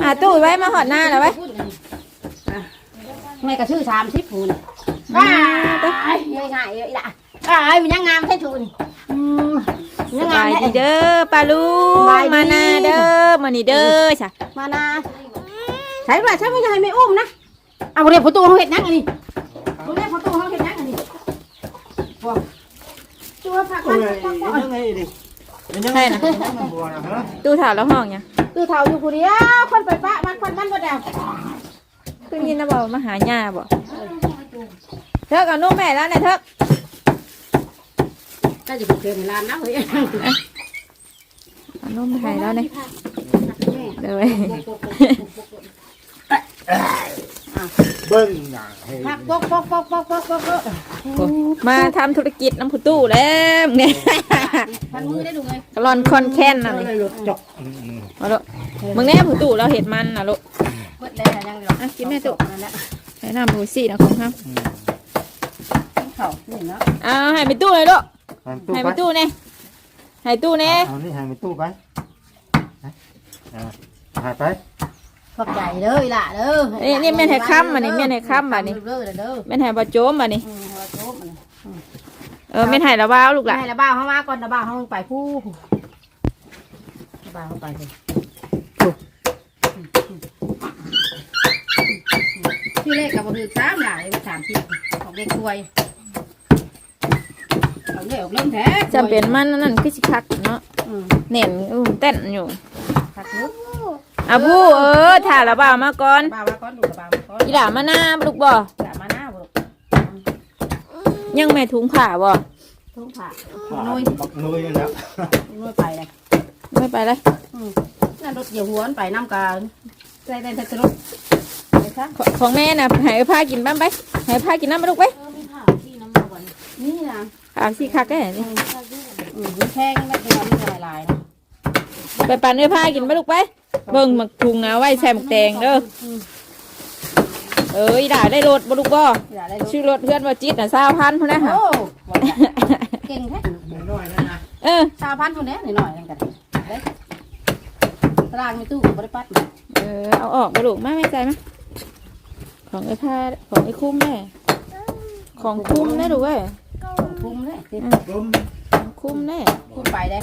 หาตู้ไว้มาหอดหน้าแล้วไว้แม่ก็ชื่อสามสิบผูนว้ายง่ายๆเลยล่ะอ้ายมันยังงามแค่ชูนี่อืมสยังงาบามยแท้ดีเด้อปลาลูสบายดีมาหน้าเด้อมานี่เด้อจ้ะมานาใช่ป่ะใช่ไม่ใช่ไม่อุ้มนะเอาเรียกประตูเขาเห็ดนังอันนี้เรียกประตูเขาเห็ดนังอันนี้ว้าวตัวผักเอ้มันยผักเป็นมันยังไงดิเป็นยังไงใช่นะมันบัวนะฮะตู้ถาวแล้วห้องยัง คือเท่าอยู่คนเดียวคนไปปะมันคนมันก็เดาคือยินนะบอกมาหาหญ้าบ่เถิกเอานุ่มแม่แล้วเนี่ยเถิกก็จะเป็นเกมร้านนะเฮ้ยเอานุ่มมาให้แล้วเนี่ยเดี๋ยวไว้ เบิ้งหน่ะเฮ้ยผักปกปกปกปกปกปกปกมาทำธุรกิจน้ำผู้ตู้แล้วเนี่ยพันมือได้ดูไงกะลอนคอนแค้นน่ะอะไรนี่รถจกอืมมาลูกมึงแน่ผู้ตู้เราเห็ดมันน่ะลูกเบิดเลยยังหรอกอะกินแม่ตุ๊นั่นแหละใส่น้ำหมูสี่นะของครับเข่านี่เนาะเอาให้ไปตู้เลยลูกเอาตู้ให้ไปไปตู้เนี่ยให้ตู้เนี่ยเอานี่ให้ไปตู้ไปเอาเอาหาไป ขอบใจเลยล่ะเด้อนี่นี่แม่นให้ค้ำมานี่แม่นให้ค้ำมานี่เด้อเด้อแม่นให้บะโจมมานี่อืมเอาโจ๊กมันเออแม่นให้ละว้าวลูกหล่ะให้ระบ้าเข้ามาก่อนระบ้าเข้าไปผู้ระบ้าเข้าไปเลยที่เลขกับบถือสามหลายสามที่ของเด็กรวยเอาเด็กออกเล่นแท้จำเป็นมันนั่นคือสิคักเนาะอืมเน่นอู้เต้นอยู่ผักนุ๊ก อะผู้เออถ่าละบ่าวมาก่อนบ้ามาก้อนดูระบ้ามาก้อนอีหล่ามาหน้าลูกบ่อย่ามาหน้าบุกยังแม่ถุงผ้าบ่ทุ่งผ่าผ่านุ้ยบักนุ้ยแล้วนุ้ยไปเลยไม่ไปเลยนั่นรถเหยียบหัวไปน้ำกันใส่ได้แต่รถไปซะขของแม่น่ะให้ผ้ากินบ้างไปให้ผ้ากินน้ำมาลูกไปนี่นะผ้าสิคักได้นี่อืมแข้งไม่เป็นมันละลายนะไปปั่นด้วยผ้ากินไปลูกไป เบิ่งหมักถุงนะไว้ใส่หมักแตงเด้อเอออีหล่าได้รถบ่ลูกบ่อย่าได้ชื่อรถเพื่อนว่าจิตน่ะ20,000พุ่นนะฮะโอ้เก่งแท้น้อยๆนั่นนะเออชาวพันธุ์คนนี้หน่อยๆนั่นกันเด้ตารางมีตู้บริปัดเออเอาออกมาลูกมาไม่ใจไหมของไอ้ผ้าของไอ้คุ้มแม่ของคุ้มแน่ดูเว้ยคุ้มเลยติดลม ของคุ้มแน่คุ้มไปได้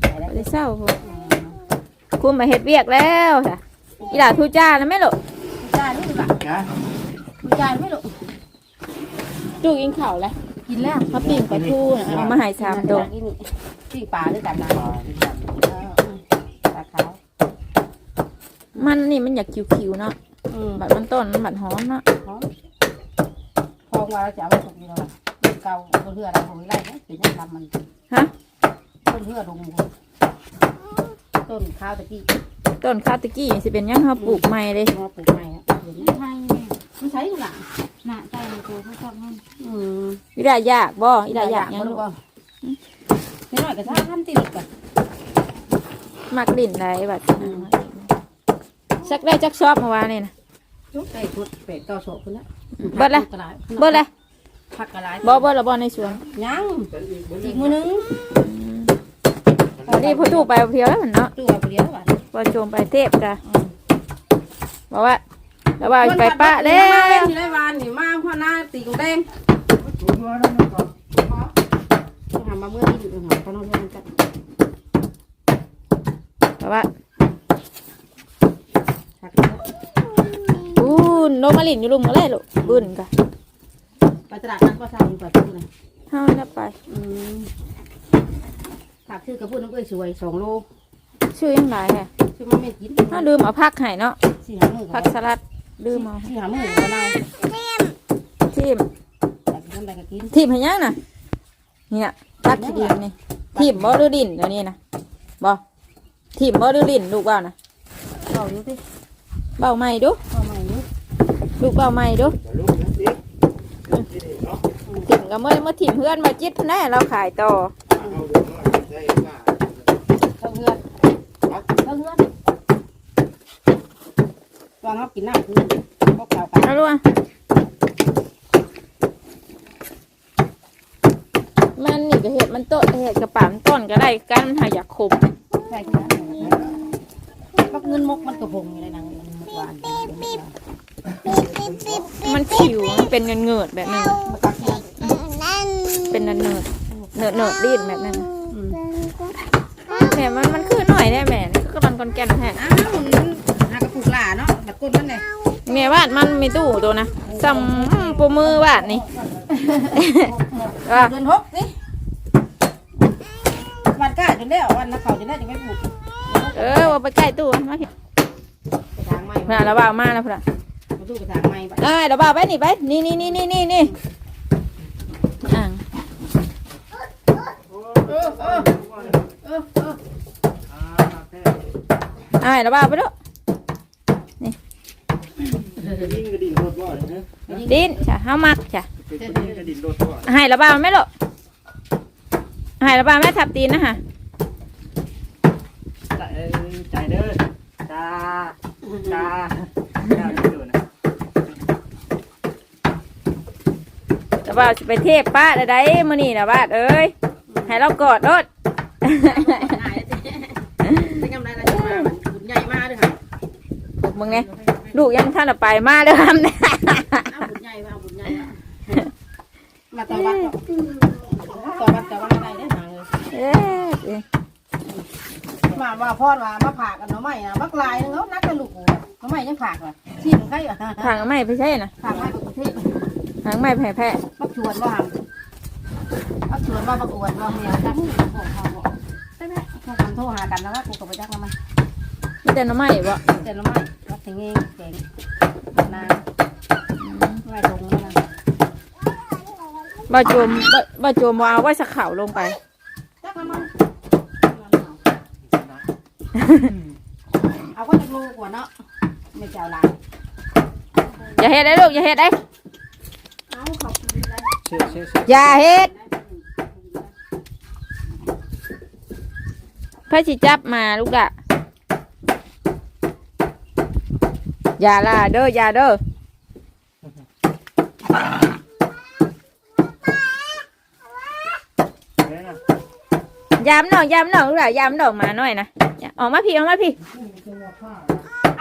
ไปได้ บ่ได้เศร้าพุ่น คุ้มมาเฮ็ดเวียกแล้วจ้ะอีหล่าทูจ้านะแม่ลูกจ่ายไม่หรอกนะจ่ายไม่หรอกจูกินข้าวแล้วกินแล้วเขาปิ้งปลาทูน่ะเอามาให้สามดอกปิ้งปลาด้วยกันนะผ่าที่กันปลาขาวมันนี่มันอยากคิวๆเนาะอืมบัดมันต้นมันบัดหอมเนาะหอมพองว่าเราจะเอาไปสุกนี่เราเก่าเพื่อเราหอยไล่เนี่ยถึงจะทำมันฮะต้นเพื่อลง ต้นข้าวตะกี้ต้นข้าวตะกี้สิเป็นหยังเฮาปลูกใหม่เลยมาปลูกใหม่อะเห็นไหมไม่ใช่หรอกน่ะใจมันตัวเขาชอบนั่นอืมอีหล่าอยากบ่อีหล่าอยากหยังลูกนี่หน่อยก็ท่าท่านติดกันมักลิ่นได้บัดสักได้จักชอบเมื่อวานนี่นะชุดไก่ชุดเป็ดต่อโศกคนละเบิดเลยเบิดเลยผักกระไรบ่บ่ละบ่ในสวนยังอีกมือนึง นี่พอตู้ไปเพียวแล้วมันเนาะตัวเปรี้ยวอะพอโจมไปเทพจ้ะบอกว่าแล้วว่าไปปะแล้วที่ไรวานนี่มาพ่อหน้าตีกงแดงถูกว่าแล้วมันก็ทำมาเมื่อที่อยู่หัวเขาโน่นนี่กันบอกว่าผักอู้นกมาลินอยู่ลุมมาเลยลูกบุญกะไปตลาดนัดก็ทำแบบนี้เลยเฮาน่ะไปอืม ผักชื่อกระพุ้นน้ำเอ้ยสวยสองโลชื่อยังไงฮะชื่อมันไม่กินเฮาลืมเอาผักให้เนาะสี่หามือผักสลัดลืมเอาสี่หามือมะนาวทีมแต่กินอะไรก็กินทีมให้ยังน่ะเนี่ยผักขี้ดินนี่ทีมบ่หรือดินเดี๋ยวนี้นะบ่ทีมบ่หรือดินลูกว่านะเอาดูสิเบาใหม่ดูเอาใหม่ดูลูกเบาใหม่ดูจะลุกนะติ๊กที่นี่เนาะทีมก็เมื่อเมื่อทีมเพื่อนมาจิตแน่เราขายต่อ เอาดูหน่อยได้มา เท่าเฮือนเท่าเฮือน วางเขากินน้ำคือพวกเรากันเอาลูกอะมันนี่ก็เห็ดมันโตเห็ดกระป๋ามนต้นก็ได้กันมันหาอยากขมใช่ที่นั่นบักเงินมกมันกระพงอยู่ในนังเมื่อวานมันขิวมันเป็นเงินเงิดๆแบบนั้นเป็นนันเนิดเนิดเนิดรีดแบบนั้นน่ะแม่มันมันคือหน่อยได้แม่นี่ก็กำลังกอนแก่นแท้ อ้าวมันหากระปุกหลาเนาะบัดก้นมันเลยแม่วาดมันมีตู้ตัวนะซ้ำปูมือวาดนี่ ว่าเดือนหกสิวันก้าจนได้วันนักเขาจนได้จะไม่ปลูกเออว่าไปใกล้ตู้มาเห็นไปทางใหม่เพื่อนเราบ่าวมาแล้วเพื่อนมาดูไปทางใหม่ไปได้เราบ่าวไปนี่ไปนี่นี่นี่นี่นี่นี่อ่างเออเออเออเอออ่าเราบ่าวไปด้วย ยิ่งกระดิ่งรถบ่อยนะดินจ้ะห้ามักจ้ะเป็นคนยิ่งกระดิ่งรถบ่อยให้ราบ่าวไหม่ลูกให้ราบ่าวแม่ทับตีนนะฮะใจเด้อจ้าจ้าจ้าดูนะราบ่าวสิไปเทพป้าได้ได้มื้อนี้นะบ้านเอ้ยให้เรากอดรถหายแล้วจะกำไรอะไรมาบุญใหญ่มากด้วยค่ะมึงไง ลูกยังท่านเอาไปมาเด้อครับเนี่ยเอาบุญใหญ่มาเอาบุญใหญ่มาต่อวัดต่อวัดต่อวัดอะไรได้หาเลยเอ๊ะมาว่าพ่อว่ามาผ่ากันเนาะไม่นะมักลายนึงเขานักกระลูกกูเนาะไม่ยังผ่าก่อนที่มันใครอะทางไม่ไปใช่นะผ่ามากับประเทศทางไม่แพ้แพ้มักชวนว่ามักชวนว่าประกวดว่าเนี่ยจักบอกเขาบอกใช่ไหมพวกกันโทรหากันแล้วว่ากูกับไปจักแล้วมั้ยไม่แต่น้ำไม่บ่เจนแล้วไม่วัด ถึงเองเก่งนานไม่ตรงนั่นนะบ่โจมบ่บ่โจมว่าเอาไว้สักข่าวลงไปจักแล้วมั้งเอาก็จะรู้กว่าเนาะไม่เจ้าหลานอย่าเฮ็ดได้ลูกอย่าเฮ็ดได้เอาเขาคืนได้เชื่อเชื่อเชื่ออย่าเฮ็ดพระสิจับมาลูกอะ อย่าล่ะเด้ออย่าเด้อเด้อนะยามหน่อยยามหน่อยลูกอะยามหน่อยมาหน่อยนะอย่าออกมาพี่ออกมาพี่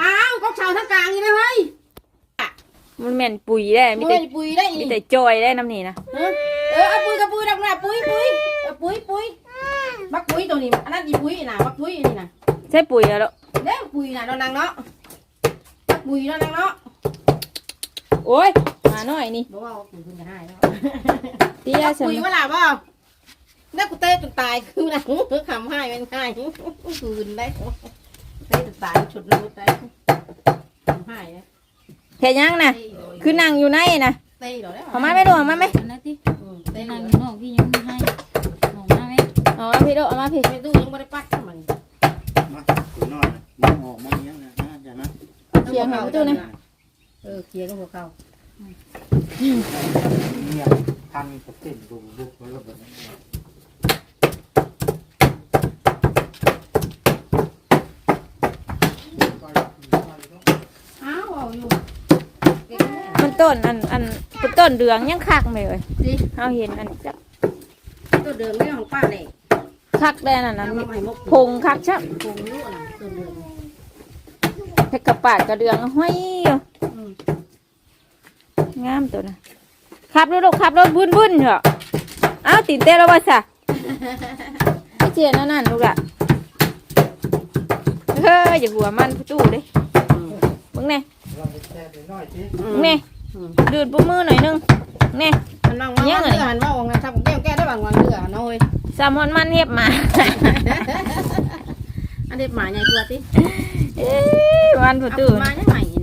อ้าวก็ชาวทั้งกลางนี่นะเฮ้ยมันแม่นปุ๋ยได้มีปุแต่ยปุยได้อีมีกแต่จอยได้น้ำนี่นะเออเอาปุยกับปุยดักหน้าปุยปุยปุยปุยมักปุยตัวนี้อันนั้นอีปุยน่ะมักปุยนี่น่ะใช่ปุ๋ยแล้วลูกเด้ปุยน่ะนางเนาะ มักปุยนางเนาะโอ้ยมาหน่อยนี่บอกว่าปุยคุณจะให้เนาะเตี้ยสปุยมว่าล่ะบ่น่ากูเต้จนตายคือนะคำให้เป็นให้คืนได้เต้จนตายฉุดรูดได้คำให้นะเฮ็ดยังน่ะคือนั่งอยู่ในน่ะเต้หรอแล้วเอามาไหม่ลูกเอามาไหมอันนั้นที่เต้ไปหรนั่งออยู่นอกพี่ยังไม่ให้มองมาไหมเอามาพี่ลูกเอามาพี่ไม่ตู้ยังไม่ได้ปัดมัน มาถึงนอนนะมองออกมองเงี้ยนะนะจ้ะนะ เค ลียร์หาประตูนะเออเคลียร์กับหัวเข่าเงียบทันกับเต้นบุบบุบบุบแบบนี้อ้าวเอาอยู่มันต้นอันอันเป็นต้นเดืองยังคักไหมเอ้ยดิเอาเห็นอันจักตัวเดิมเรื่องของป้าเนี่ยคักได้นั่นนั้นน้ำใหม่มกพงคักชับพงลูกนะ ตัวเดิมเพชรกระปาดกระเดืองห้อยอยู่อืมงามตัวนะขับรถลูกขับรถบุญบุญเหรออ้าวตีนเต้แล้ววะสะไม่เจียนนั่นนั่นลูกอะเฮ้ยอย่าหัวมันประตูเด้มึงแน่เราไปแช่ไปน้อยสิมึงแน่ดูดปุ่มมือหน่อยนึงแน่มันว่างว่างเรือมันว่างทำแก้วแก้ได้ว่างว่างเรือน้อยสามอนมันเห็บหมาอัน เด็ดหมาใหญ่ตัวติเอ้ยวันประตูมาใหญ่ใหม่นี่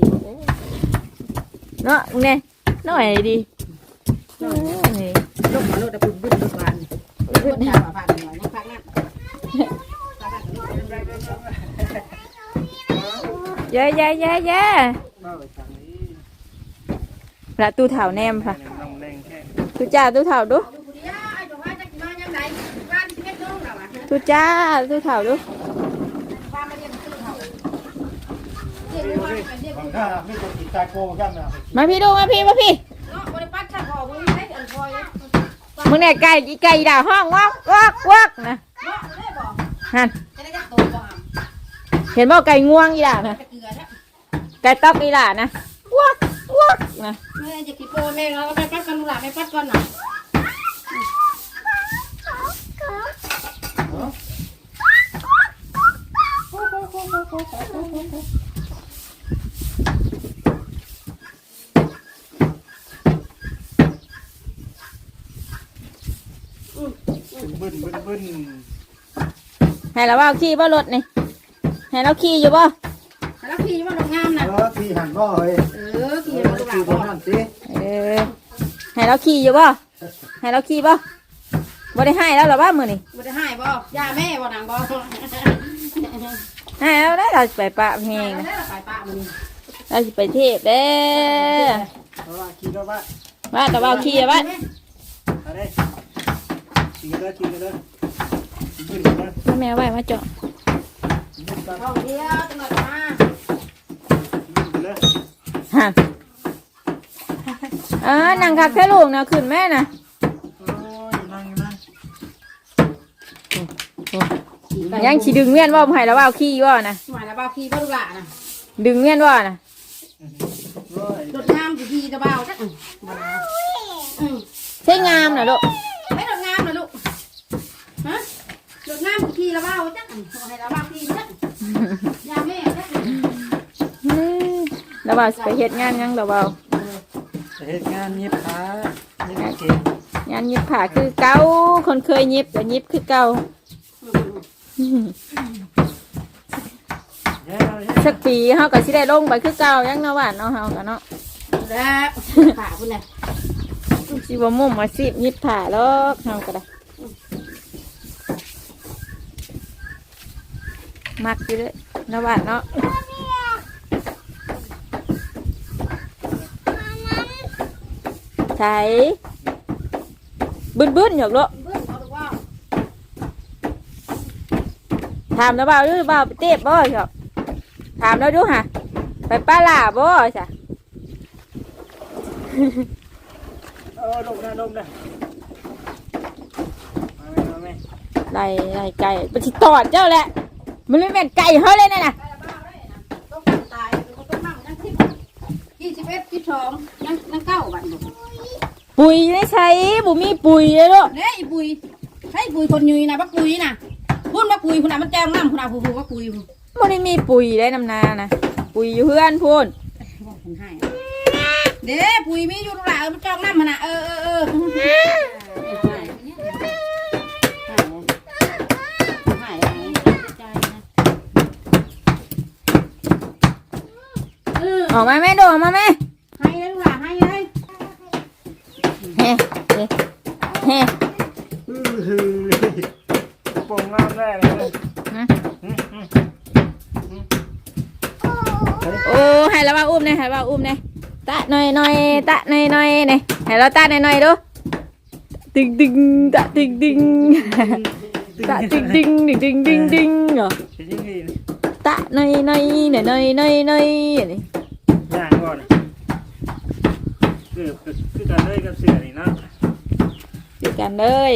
เนาะมึงแน่หน่อยดีโอ้ยลูกมาลูกตะปุ่นบึ้นทุกวันบึ้นยาผ่านหน่อยยังพักนั่นเย้เย้เย้เย้มาไปทางนี้ละตู้เถาแนมค่ะน้องแรงแค่ตู้จ้าตู้เถาดูดูดิยาไอ้ตัวว่าจะมายังไงบ้านที่ไม่ต้องหรอวะตู้จ้าตู้เถาดู ม่ต้องติดใจโกงกันนะมาพี่ดูมาพี่มาพี่เนาะบริปัตข้าพอมึงได้อันพอยังมึงเนี่ยไก่ไก่ด่าห้องวักวักวักนะเนาะได้บอกฮันจะได้จะโตบ่เห็นบ่ไก่ง่วงอีหล่านะเกลือแล้วไก่ตอกอีหล่านะวักวักนะแม่จะกี่โปแม่เราไปปัดกันลูกหลานไปปัดก่อนน่ะ บึ้นบึ้นบึ้นให้เราว่าขี่บ่รถนี่ให้เราขี่อยู่บ่แล้วขี่มันงามนะเออที่หันบ่เฮ้ยเออขี่เอมันอลูกหลาที่นตรงนั้นสิเออให้เราขี่อยู่บ่ให้เราขี่บ่บ่ได้ให้แล้วหรอว่ามือนี้บ่ได้ให้บ่ย่าแม่บ่นางบ่ให้แล้วได้เราไปปะเพลงได้นะไปป้ามันเราสิไปเทศเด้อเพราะว่าคิดว่าว่าว่าแต่ว่าขี่อะว่าอะไร กินกันเลยกินกันเลยบึ้นกันเลยแม่ไว้มาเจาะบึ้นกันเอาเดียวจังหวัดมาบึ้นกันเลยฮะเออนั่งคักแค่ลูกนะขึ้นแม่นะโอ้ยนั่งนั่งยังสิดึงเวียนว่าให้แล้วว่าขี่ว่านะหมายแล้วบ่ขี่บ่ลูกหลานน่ะดึงเวียนว่านะโอ้ยรถงามสิขี่ตะเบาจักบ่อืมใช่งามนะลูก ไม่รถงามนะลูกฮะรถงามสิขี่ตะเบาจักเอาให้ตะเบาขี่จักย่าแม่จักแล้วว่าสิไปเฮ็ดงานยังแล้วว่าจะเฮ็ดงานยิบขายิบเก่งงานยิบผ้าคือเก่าคนเคยยิบก็ยิบคือเก่าเฮ้ยเอาเฮ้ยสักปีเฮาก็สิได้ลงไปคือเก่ายังเนาะว่าเนาะเฮาก็เนาะแล้วขาคุณน่ะสิบ่มุ่งมาสิบยิบผ้าหรอกเฮาก็ได้ มักอยู่เด้อเนาะว่าเนาะใช่บึ้นบึ้นๆหยอกลูกเบิ่งเอาดูว่าถามแล้วเบาหรือเบาไปเตะบ่ชอบถามแล้วดูฮะไปป้าลาบ่จ้ะเออลงนะลงนะมาไหมมาไหมไล่ไล่ไก่ไปที่ตอดเจ้าแหละ มันไม่แม่นไก่เขาเลยนะน่ะต้องตายต้องมั่งยังสิบยี่สิบเอ็ดยี่สิบสองยังยังเก้าวันอยู่ปุ๋ยได้ใช้บุมีปุ๋ยเลยลูกเด้อีปุยให้ปุยคนยืนนะบักปุยนะพุ่นบักปุยคุณน่ะมันแจ้งน้ำคุณน่ะผู้ผู้บักปุยผู้มันได้มีปุ๋ยได้นำนานะปุ๋ยอยู่เพื่อนพูนบอกคนให้เด้ปุยมีอยู่ตรงหลังมันแจ้งน้ำมันน่ะเออเออเออให้ให้ใจนะเออออกมาแม่โดดออกมาแม่ให้เลยลูกหลานให้เลยเฮ้เฮ้เฮ้อื้อหือปงงามแรกเลยฮะอืมอืมโอ้ให้เราว่าอุ้มหน่อยให้เราว่าอุ้มหน่อยตะหน่อยหน่อยตะหน่อยหน่อยหน่อยให้เราตะหน่อยหน่อยดูตึงตึงตะตึงตึงตะตึงตึงตึงตึงตึงตึงเหรอเป็นยังไงนี่ ดูกันเลย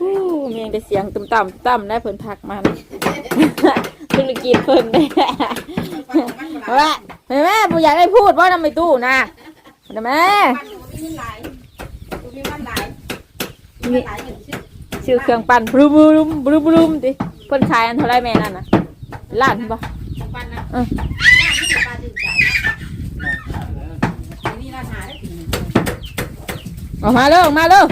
อู้มีแต่เสียงต่ำๆต่ำได้เพิ่นพักมาเลยธุรกิจเพิ่นเนี่ยว่าเห็นไหมผู้อยากให้พูดว่าทำไมตู้นะเห็นไหมมันอยู่มีหลายอยู่มีมันหลายมีหลายอย่างชื่อชื่อเครื่องปั่นบลูบลูมบลูบลูมดิเพิ่นขายอันเท่าไรแม่นั่นนะล้านปะของปันนะ เออ ร้านที่ปลาตื่นใจนะมีราคาได้ถึง ออกมาเลยออกมาเลย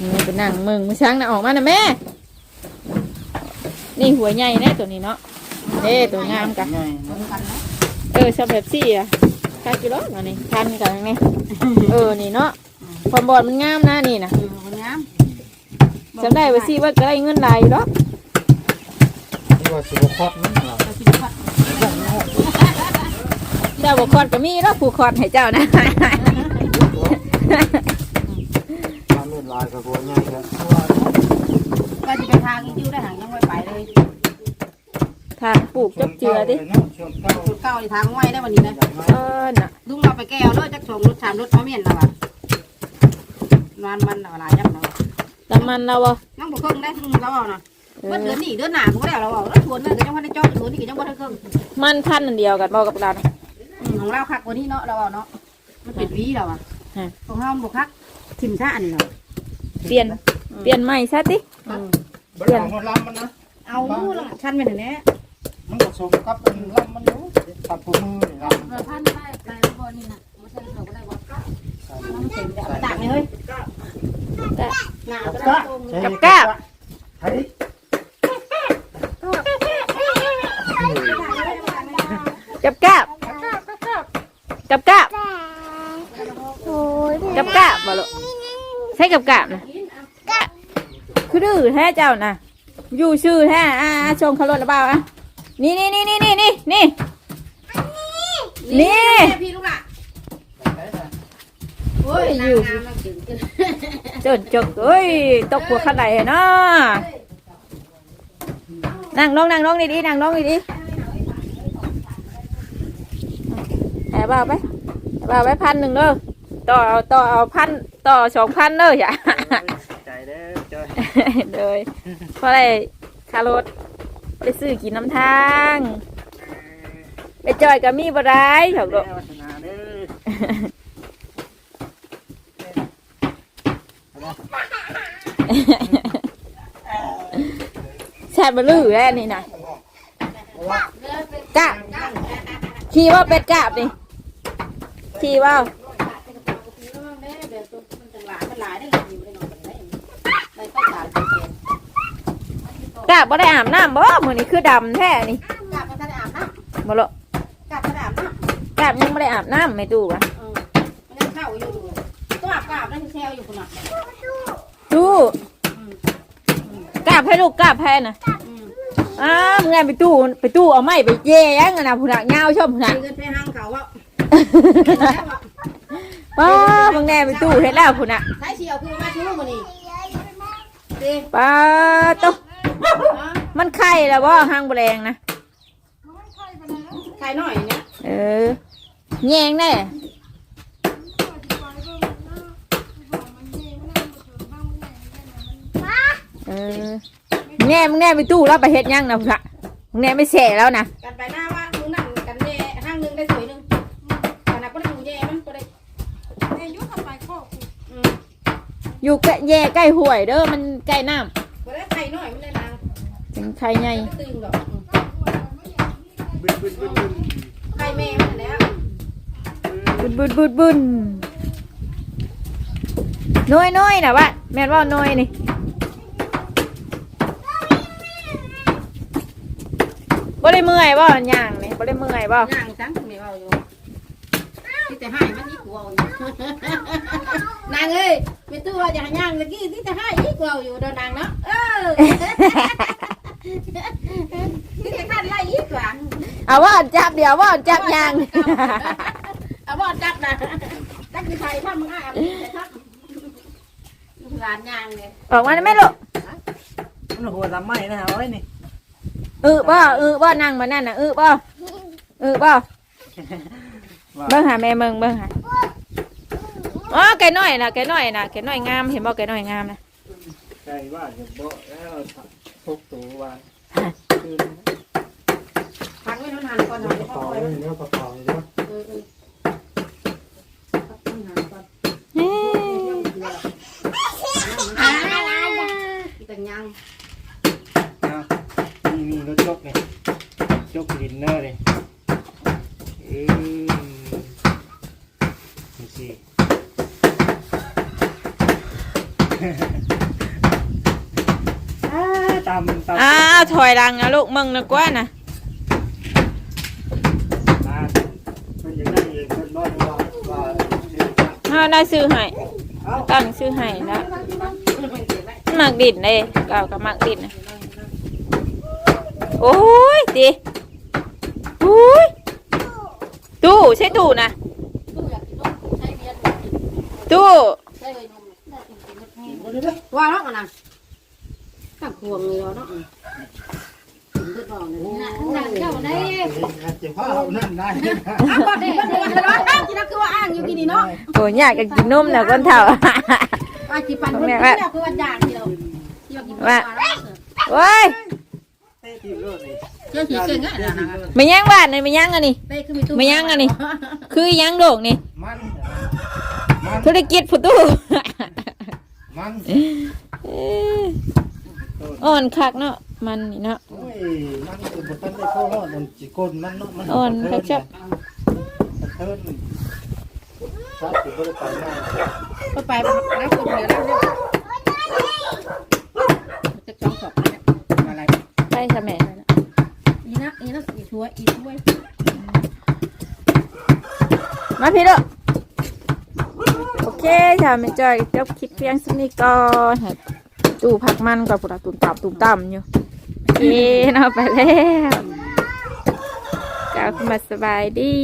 นี่เป็นนั่งมึงมือช้างนะออกมานะแม่ นี่หัวใหญ่แน่ตัวนี้เนาะเด้ตัวงามกันง่ายเหมือนกันนะเออชอบแบบซี่อะค่ากิโลเนาะนี่พันกันนี่เออนี่เนาะความบอดมันงามนะนี่นะเออมันงามจำได้ว่าซี่ว่าก็ได้เงินหลายอยู่เนาะที่ว่าสุขภาพนั่นเหรอ เราคิดว่าเจ้าบอกคอดก็มีแล้วผูกคอดให้เจ้านะทำเล่นลายกับตัวง่ายครับเพราะว่าว่าจะไปทางอีกิ้วได้หางยังไม่ไปเลยทางปลูกจับเจือดิช่วงเก้าสุดเก้าในทางไว้ได้วันนี้นะเออน่ะลุงเราไปแก้วเลยจักสองรถสามรถเขาเมียนเราอะมันมันเอาหลายยังเนาะน้ำมันเราบ่ยังบ่ครึ่งได้อืมเราเอานะเมื่อเดือนนี้เดือนหน้าก็บ่ได้เราเอาแล้วทวนเดือนก็ยังบ่ได้จอดทวนนี่ก็ยังบ่ได้ครึ่งมันพันอันเดียวกันบ่กับเรานะอืม ของเราคักกว่านี้เนาะเราเอาเนาะมันเป็นวีเราอะฮะ ของเราบ่คักทิมซ่าอันนี้เนาะเปลี่ยนเปลี่ยนใหม่ซะติอืมบริของมันลำมันนะเอาลูกละชั้นเป็นอันนี้มันผสมกับเป็นลำมันอยู่ตัดปูมือนี่ลำเออพันได้ได้บ่นี่น่ะบ่ใช่เขาก็ได้บ่มันเต็มเดี๋ยวเอาไปตากเลยเฮ้ยแต่หน้ากับก็กะได้กับกะเฮ้ยกับกาบกับกาบกับกาบบ่ลูกใช่กับกาบนะคือดื้อแท้เจ้านะอยู่ชื่อแท้อ่าชงเขารถหรือเปล่าอะนี่นี่นี่นี่นี่นี่นี่นี่พี่ลูกละโอ้ยนางงามมันถึงเจินจกเอ้ยตกหัวขันไหนเนาะนั่งลงนั่งลงดีๆนั่งลงดี ๆแอบเอาไปแอบเอาไปพันหนึ่งเด้อต่อเอาต่อเอาพันต่อสองพันเด้ออย่าใจเด้อจอยเลยเพราะอะไรคารถไปซื้อกินน้ำทางไปจอยกับมีบร้ายเถอะกวัฒนาเด้อแซ่บมาลื้อแล้วนี่นะกาบขี่ว่าเป็ดกาบนี่ ขี่ว่ากาบบ่ได้อาบน้ำบ่มื้อนี้คือดำแท้นี่บ่ละกาบยังบ่ได้อาบน้ำไม่ตู้วะตู้กาบให้ลูกกาบให้นะอ้ามึงไงไปตู้ไปตู้เอาไม้ไปเย่ยังอะนะพุ่นน่ะยาวชอบพุ่นน่ะป้า มึงแน่ไปตู้เฮ็ดแล้วพุ่นน่ะใช้เชียวคือมาชู้มันนี่ดิป้าตุ๊มันไข่แล้วบ่ห้างบ่แรงนะใครหน่อยเนี่ยเออแยงแน่เออแน่มึงแน่ไปตู้แล้วไปเฮ็ดยังนะพุ่นน่ะมึงแน่ไม่แส่แล้วนะกันไปหน้าว่ามึงนั่นกันแย่ห้างนึงได้สวยนึงขนาดก็ได้มึงแย่มันก็ได้แย่ยุ่งทำไมข้ออืม อยู่ใกล้แย่ใกล้ห้วยเด้อมันใกล้น้ก็ได้ไข่หน่อยมันเลยนางำถึงไข่ใหญ่ไม่ตึงหรอกอืมบึ้นบึ้นบึ้นบึ้นไข่แม่มันแล้วบุญบุญบุญบุญน้อยน้อยนะวะแม่นว่าน้อยนี่บ่ได้เมื่อยบ่ย่างนี่บ่ได้เมื่อยบ่ย่างจังไม่เอาอยู่ที่แต่ให้มันยิ่งกว่าอยู่ นางเอ้ยไม่ตู้ว่าอย่าย่างตะกี้ที่แต่ให้ยิ่งกว่าอยู่เดินนางเนาะเออที่แต่ขันไล่ยิ่งกว่าเอาว่าจับเดี๋ยวว่าจับย่างเอาบ่จับนะจับคือไทยถ้ามึงอ้ายแต่ทับหลานย่างเลยออกมาได้ไหมลูกมันหัวลำไม้นะฮะไว้นี่เออบ่เออบ่นั่งมานั่นน่ะเออบ่เออบ่เบิ่งหาแม่เบิ่งเบิ่งหา อ๋อแกน้อยน่ะแกน้อยน่ะแกน้อยงามเห็นบ่แกน้อยงามนะใจว่าจะบ่แล้วพกตัววางคืนพักไว้นานก่อนหน่กอยระพ่อเป๋าคอยเนื้อกระเป๋าเนาะเออเออพักไว้นานก่อนเฮ้ยแต่ยังนี่มีรถจกเนี่ยจกดินเนอร์เลยเออดูสิ ตามตาม อ้าวถอยหลังนะลูกมึงนะกว่านะมามันยังได้เองมันน้อยว่าว่าอ้าวได้ซื้อให้ตั้งซื้อให้แล้วหมักดินเลยกาวกับหมักดินนะโอ้ยดิโอ้ยตู้ใช่ตู้นะตู้อยากกินนมใช้เบียร์ตู้ใช้เลยนมว่าแล้วกันนะตั้งควงเลยเนาะเดือดร้อนเลยนะหนัง เจ้าได้เจ็บผ้านั่นได้อ้าวก่อนที่มันจะร้อนอ้างที่นั่นคือว่าอ้างอยู่กินนี่เนาะโอ้ยอยากจะกินนมนะคนเฒ่าไปว่าจีปันคนกินแล้วคือวันอย่างเดียวที่ว่ากินปลาแล้วโอ้ยเต้ทีมรถนี่เจ้าขี้เก่งไงล่ะนะไม่ยังบ้านนี่ไม่ยังอันนี้เต้คือมีตู้ไม่ยังอันนี้คือยังโดกนี่มันมันธุรกิจผู้ตู้มันเอ้ยอ่อนคักเนาะมันนี่เนาะโอ้ย มันเป็นบทันได้เข้ารอดมันจิกนมันเนาะมันอ่อนคักจับเทินครับผมก็ได้ไปมาก็ไปแล้วคนเดียวแล้วเนี่ยจะจองสอบอะไรไปซะแม่อีนะอีนะอีช่วยอีช่วยมาพี่เด้อโอเคค่ะแม่จอยเจบคลิปเพียงสักนี้ก่อนให้ตู้พักมันก่อนพวกเราตุ่มต่ำตุ่มต่ำอยู่ เคเนาะไปแล้วกล่าวคำว่าสบายดี